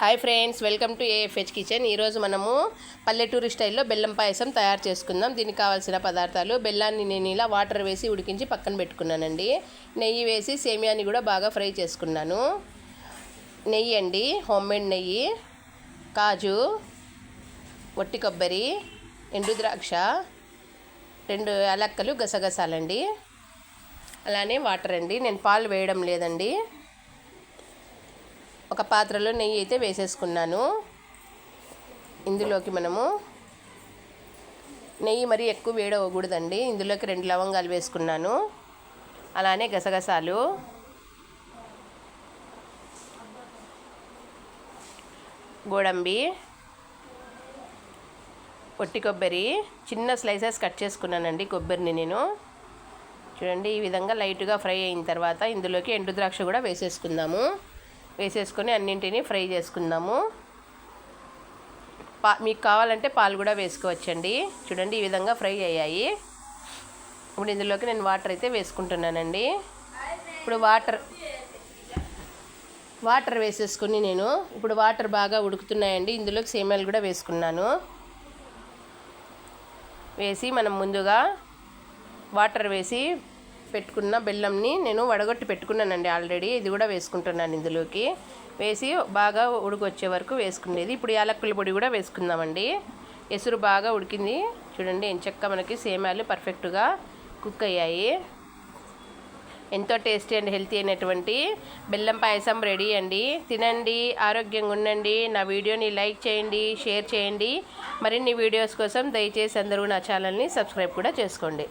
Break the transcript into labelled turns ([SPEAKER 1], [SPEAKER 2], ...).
[SPEAKER 1] Hi friends welcome to AFH kitchen ఈరోజు మనము పల్లెటూరు స్టైల్లో బెల్లం పాయసం తయారు చేసుకుందాం. దీనికి కావాల్సిన పదార్థాలు బెల్లాన్ని నేను ఇలా వాటర్ వేసి ఉడికించి పక్కన పెట్టుకున్నానండి. నెయ్యి వేసి సేమియాని కూడా బాగా ఫ్రై చేసుకున్నాను. నెయ్యి అండి హోమ్మేడ్ నెయ్యి కాజు వట్టి కొబ్బరి ఎండు ద్రాక్ష రెండు యాలక్కలు గసగసాలండి. అలానే వాటర్ అండి. నేను పాలు వేయడం లేదండి. ఒక పాత్రలో నెయ్యి అయితే వేసేసుకున్నాను. ఇందులోకి మనము నెయ్యి మరీ ఎక్కువ వేడవకూడదండి. ఇందులోకి రెండు లవంగాలు వేసుకున్నాను. అలానే గసగసాలు. గోడంబి. పొట్టి కొబ్బరి. చిన్న స్లైసెస్ కట్ చేసుకున్నానండి కొబ్బరిని నేను. చూడండి ఈ విధంగా లైట్గా ఫ్రై అయిన తర్వాత ఇందులోకి ఎండు ద్రాక్ష కూడా వేసేసుకుందాము. వేసేసుకొని అన్నింటినీ ఫ్రై చేసుకుందాము. పా మీకు కావాలంటే పాలు కూడా వేసుకోవచ్చండి. చూడండి ఈ విధంగా ఫ్రై అయ్యాయి. ఇప్పుడు ఇందులోకి నేను వాటర్ అయితే వేసుకుంటున్నానండి. ఇప్పుడు వాటర్ వాటర్ వేసేసుకుని నేను ఇప్పుడు వాటర్ బాగా ఉడుకుతున్నాయండి. ఇందులోకి సేమ్యాలు కూడా వేసుకున్నాను. వేసి మనం ముందుగా వాటర్ వేసి పెట్టుకున్న బెల్లంని నేను వడగొట్టి పెట్టుకున్నానండి ఆల్రెడీ. ఇది కూడా వేసుకుంటున్నాను ఇందులోకి. వేసి బాగా ఉడికొచ్చే వరకు వేసుకునేది. ఇప్పుడు యాలక్కుల పొడి కూడా వేసుకుందామండి. ఎసురు బాగా ఉడికింది. చూడండి ఎంచక్క మనకి సేమాలు పర్ఫెక్ట్గా కుక్ అయ్యాయి. ఎంతో టేస్టీ అండ్ హెల్తీ అయినటువంటి బెల్లం పాయసం రెడీ అండి. తినండి ఆరోగ్యంగా ఉండండి. నా వీడియోని లైక్ చేయండి షేర్ చేయండి. మరిన్ని వీడియోస్ కోసం దయచేసి అందరూ నా ఛానల్ని సబ్స్క్రైబ్ కూడా చేసుకోండి.